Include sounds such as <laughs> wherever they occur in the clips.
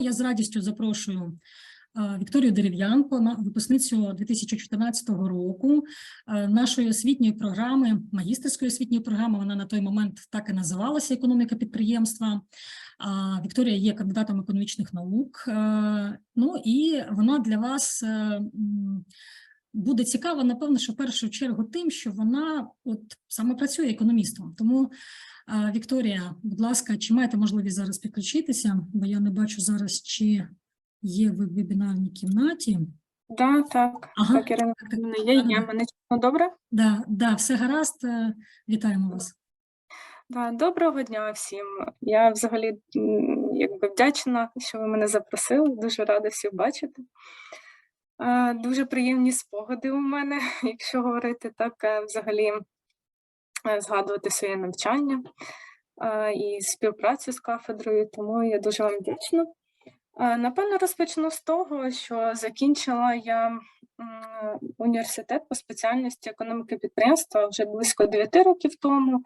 Я з радістю запрошую е, Вікторію Дерев'янко, випускницю 2014 року е, нашої освітньої програми, магістерської освітньої програми. Вона на той момент так і називалася економіка підприємства. Вікторія є кандидатом економічних наук. Е, Ну і вона для вас е, буде цікава, напевно, що в першу чергу тим, що вона от саме працює економістом. Тому Вікторія, будь ласка, чи маєте можливість зараз підключитися? Бо я не бачу зараз, чи є ви в вебінарній кімнаті. Да, так, Ага, так, Ірина, так, так. є, є, Да-да-да. мене чутно добре? Да, да, все гаразд. е, Вітаємо вас. Да, доброго дня всім. Я взагалі якби вдячна, що ви мене запросили, дуже рада всіх бачити. Дуже приємні спогади у мене, <laughs> якщо говорити так, е, взагалі е, згадувати своє навчання е, і співпрацю з кафедрою, тому я дуже вам вдячна. Напевно, розпочну з того, що закінчила я університет по спеціальності економіки підприємства вже близько 9 років тому,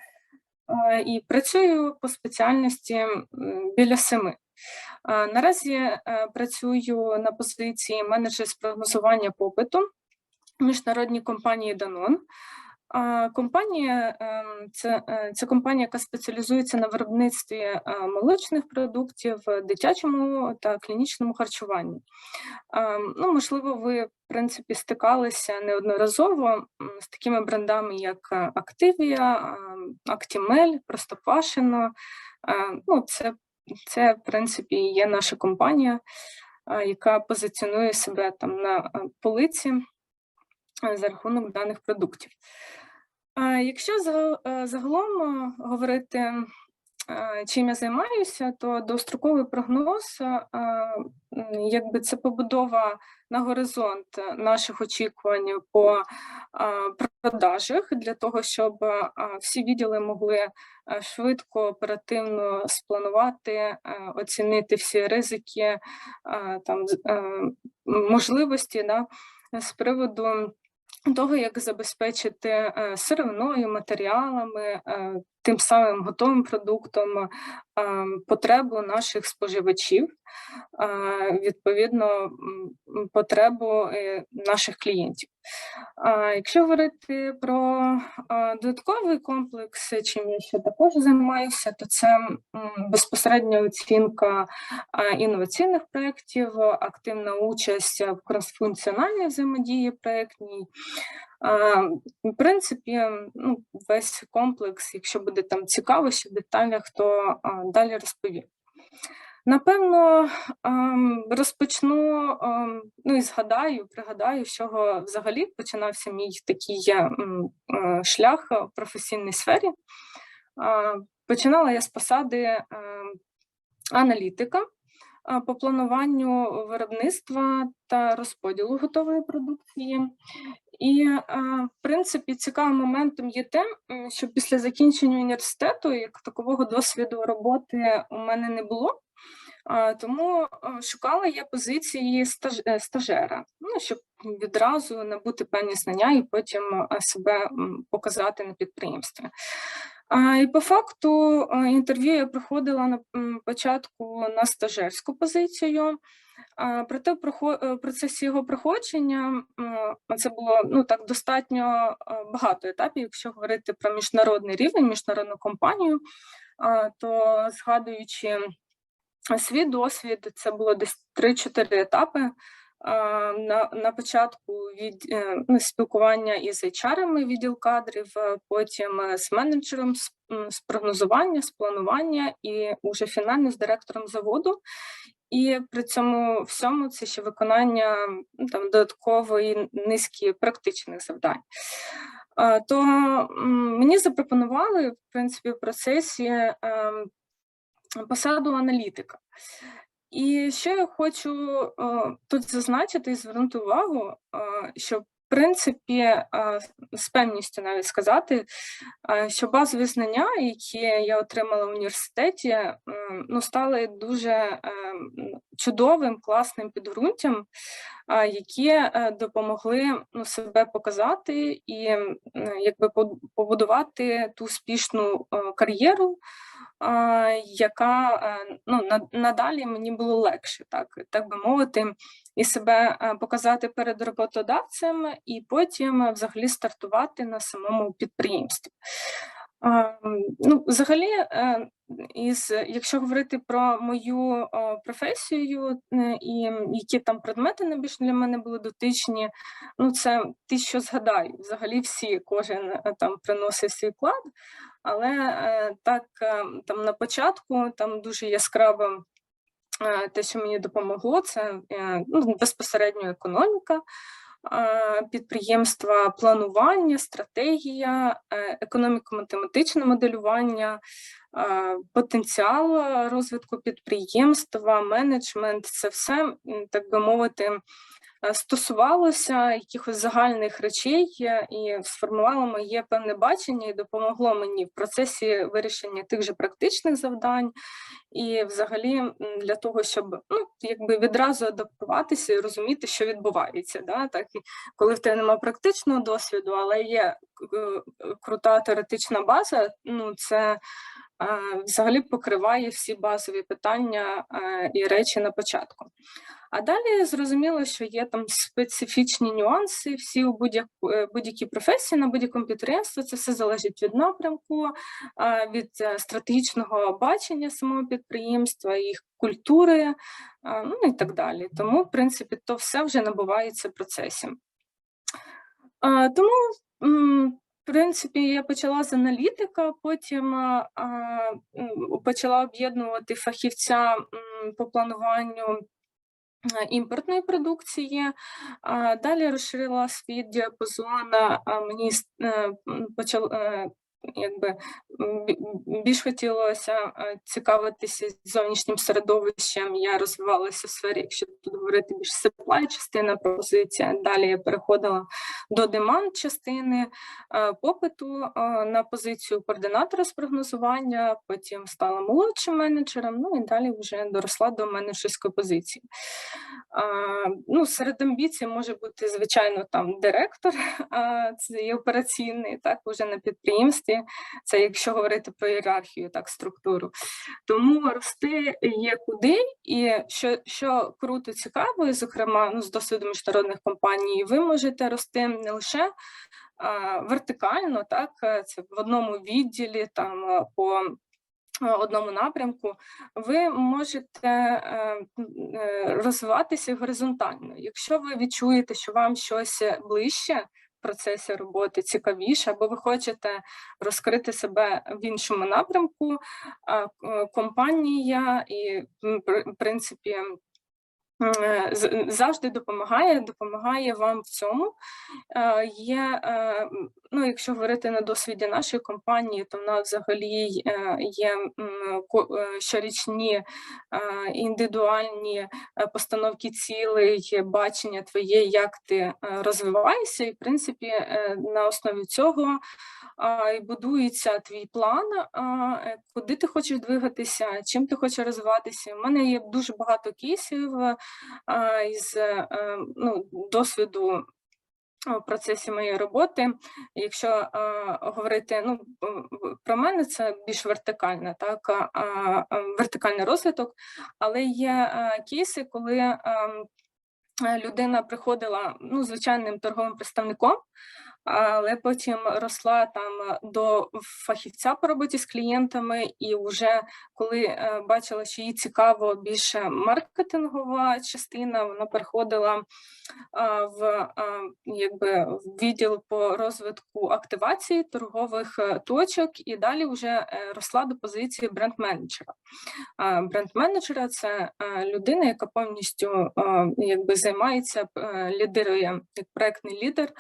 і працюю по спеціальності біля семи. Е, Наразі е, працюю на позиції менеджер з прогнозування попиту в міжнародній компанії Danone. Компанія ем, це, е, це компанія, яка спеціалізується на виробництві е, молочних продуктів, е, дитячому та клінічному харчуванні. Ем, Ну, можливо, ви в принципі стикалися неодноразово з такими брендами, як е, Activia, ем, Actimel, Простоквашино. Е, Ну, це, це, в принципі, є наша компанія, яка позиціонує себе там на полиці е, за рахунок даних продуктів. Якщо е, загалом е, говорити, чим я займаюся, то довгостроковий прогноз, е, якби це побудова на горизонт е, наших очікувань по е, продажах для того, щоб е, всі відділи могли е, швидко, оперативно спланувати, е, оцінити всі ризики, е, там е, можливості да, з приводу того, як забезпечити е, сировиною, матеріалами, е, тим самим готовим продуктом потребу наших споживачів, відповідно, потребу е, наших клієнтів. Якщо говорити про додатковий комплекс, чим я ще також займаюся, то це безпосередня оцінка інноваційних проєктів, активна участь в кросфункціональній взаємодії проєктній. В принципі, ну, весь комплекс, якщо буде там цікаво, ще в деталях, то далі розповім. Напевно, ем, розпочну, ем, ну і згадаю, пригадаю, з чого взагалі починався мій такий ем, е, шлях в професійній сфері. Починала я з посади ем, аналітика по плануванню виробництва та розподілу готової продукції. І, в принципі, цікавим моментом є те, що після закінчення університету, як такового досвіду роботи у мене не було. Тому шукала я позиції стаж, е, стажера, ну, щоб відразу набути певні знання і потім себе показати на підприємстві. І по факту інтерв'ю я проходила на початку на стажерську позицію. Проте в прохо- е, процесі його проходження це було ну так достатньо багато етапів, якщо говорити про міжнародний рівень, міжнародну компанію, то згадуючи свій досвід, це було десь 3-4 етапи. На, на початку від е, ну, спілкування із HR відділ кадрів, е, потім з менеджером з прогнозування, з планування і уже фінально з директором заводу. І при цьому всьому це ще виконання ну, там додаткової низки практичних завдань. То мені запропонували в принципі в процесі ем, посаду аналітика. І ще я хочу е, тут зазначити і звернути увагу, щоб. Принципі е, з певністю навіть сказати, е, що базові знання, які я отримала в університеті, ну, стали дуже е, чудовим, класним підґрунтям, які допомогли ну, себе показати і якби побудувати ту успішну кар'єру яка е, ну, на- надалі мені було легше, так, так би мовити, і себе е, показати перед роботодавцем, і потім взагалі стартувати на самому підприємстві. Ну, взагалі, е, із, якщо говорити про мою професію і які там предмети найбільш для мене були дотичні, ну це ті, що згадаю. Взагалі всі, кожен там приносив свій вклад, але е, так е, там на початку там дуже яскраво е, те, що мені допомогло, це е, ну, безпосередньо економіка підприємства, планування, стратегія, економіко-математичне моделювання, потенціал розвитку підприємства, менеджмент це все, так би мовити, стосувалося якихось загальних речей е, і сформувало моє певне бачення і допомогло мені в процесі вирішення тих же практичних завдань, і взагалі для того, щоб ну, якби відразу адаптуватися і розуміти, що відбувається. Да? Так, коли в тебе немає практичного досвіду, але є е, крута теоретична база, ну це е, взагалі покриває всі базові питання і речі на початку. А далі зрозуміло, що є там специфічні нюанси, всі у е, будь-якій професії, на будь-якому підприємстві, це все залежить від напрямку, від е, стратегічного бачення самого підприємства, їх культури, ну і так далі. Тому, в принципі, то все вже набувається процесі. Тому, принципі, я почала з аналітика, потім а, а, почала об'єднувати фахівця по плануванню е, імпортної продукції. А, Далі розширила свій діапазон, а мені с- е, м, почал, е, якби більш хотілося е, цікавитися зовнішнім середовищем. Я розвивалася в сфері, якщо тут говорити більш supply частина позиція. Далі я переходила до demand частини е, попиту е, на позицію координатора з прогнозування, потім стала молодшим менеджером, ну і далі вже доросла до менеджерської позиції. Ну, серед амбіцій може бути, звичайно, там директор, це є операційний, так, уже на підприємстві. Це якщо говорити про ієрархію, так, структуру. Тому рости є куди, і що, що круто цікаво, і, зокрема, ну, з досвіду міжнародних компаній, ви можете рости не лише вертикально, так, е, це в одному відділі, там е, по е, одному напрямку, ви можете розвиватися горизонтально. Якщо ви відчуєте, що вам щось ближче процесі роботи цікавіше, або ви хочете розкрити себе в іншому напрямку, компанія і в принципі. Е, Завжди допомагає, допомагає вам в цьому. Е, Є, е, ну, якщо говорити на досвіді нашої компанії, то в нас взагалі е, є е, щорічні е, індивідуальні постановки цілей, бачення твоє, як ти розвиваєшся, і в принципі на основі цього і будується твій план, куди ти хочеш двигатися, чим ти хочеш розвиватися. У мене є дуже багато кейсів із ну, досвіду в процесі моєї роботи. Якщо е, говорити ну, про мене, це більш вертикальна, так, е, е, вертикальний розвиток, але є е, кейси, коли е, людина приходила ну, звичайним торговим представником, але потім росла там до фахівця по роботі з клієнтами, і вже коли е, бачила, що їй цікаво більше маркетингова частина, вона переходила в якби в відділ по розвитку активації торгових е, точок, і далі вже е, росла до позиції бренд-менеджера. Бренд-менеджера це е, людина, яка повністю е, якби займається, е, лідирує як проектний лідер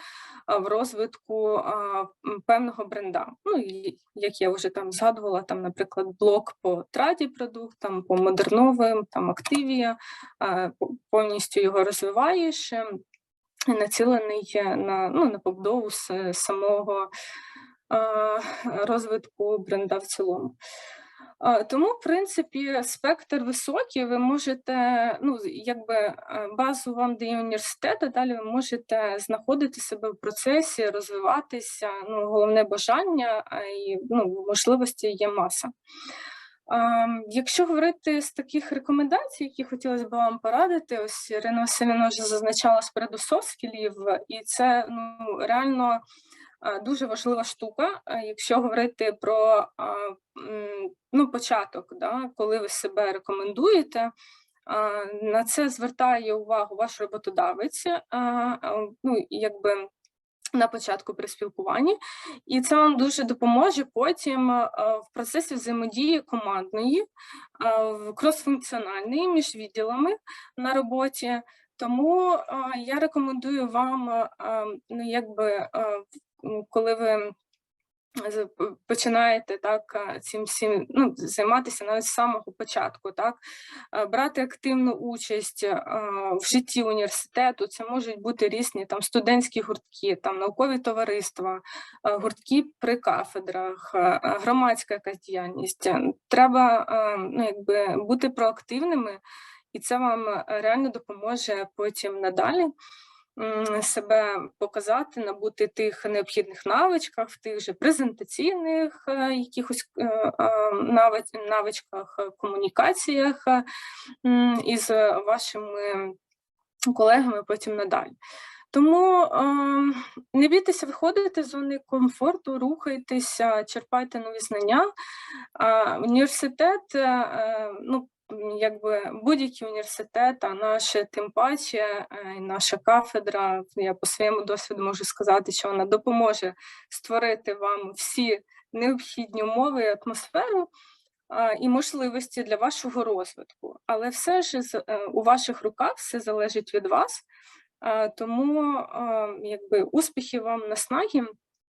в розвитку а, певного бренда. Ну і як я вже там згадувала, там, наприклад, блок по траді продуктам, по модерновим, там Активія, а, повністю його розвиваєш. е, і Націлений на, ну, на побудову самого а, розвитку бренда в цілому. А, Тому, в принципі, спектр високий. Ви можете, ну, якби е, базу вам дає університет, а далі ви можете знаходити себе в процесі, розвиватися. Ну, головне бажання, і ну, можливості є маса. Ем, Якщо говорити з таких рекомендацій, які хотілося б вам порадити, ось Ірина Васильівна вже зазначала спереду соцкілів, і це ну реально е, дуже важлива штука, е, якщо говорити про ну, початок, да, коли ви себе рекомендуєте. На це звертає увагу ваш роботодавець, а, ну, якби на початку при спілкуванні, і це вам дуже допоможе потім е, в процесі взаємодії командної, е, в кросфункціональної між відділами на роботі. Тому е, я рекомендую вам, е, е, ну якби е, коли ви починаєте так е, цим всім ну, займатися навіть з самого початку, так е, брати активну участь е, в житті університету. Це можуть бути різні там студентські гуртки, там наукові товариства, гуртки при кафедрах, громадська якась діяльність. Треба ну, якби бути проактивними, і це вам реально допоможе потім надалі себе показати, набути тих необхідних навичках, в тих же презентаційних е, якихось е, навич- навичках, е, комунікаціях із вашими колегами потім надалі. Тому е, не бійтеся виходити з зони комфорту, рухайтеся, черпайте нові знання. Університет, ну, якби будь-який університет, а наше тим паче, е, наша кафедра, я по своєму досвіду можу сказати, що вона допоможе створити вам всі необхідні умови і атмосферу і можливості для вашого розвитку. Але все ж е, у ваших руках все залежить від вас. Тому якби успіхів вам наснаги.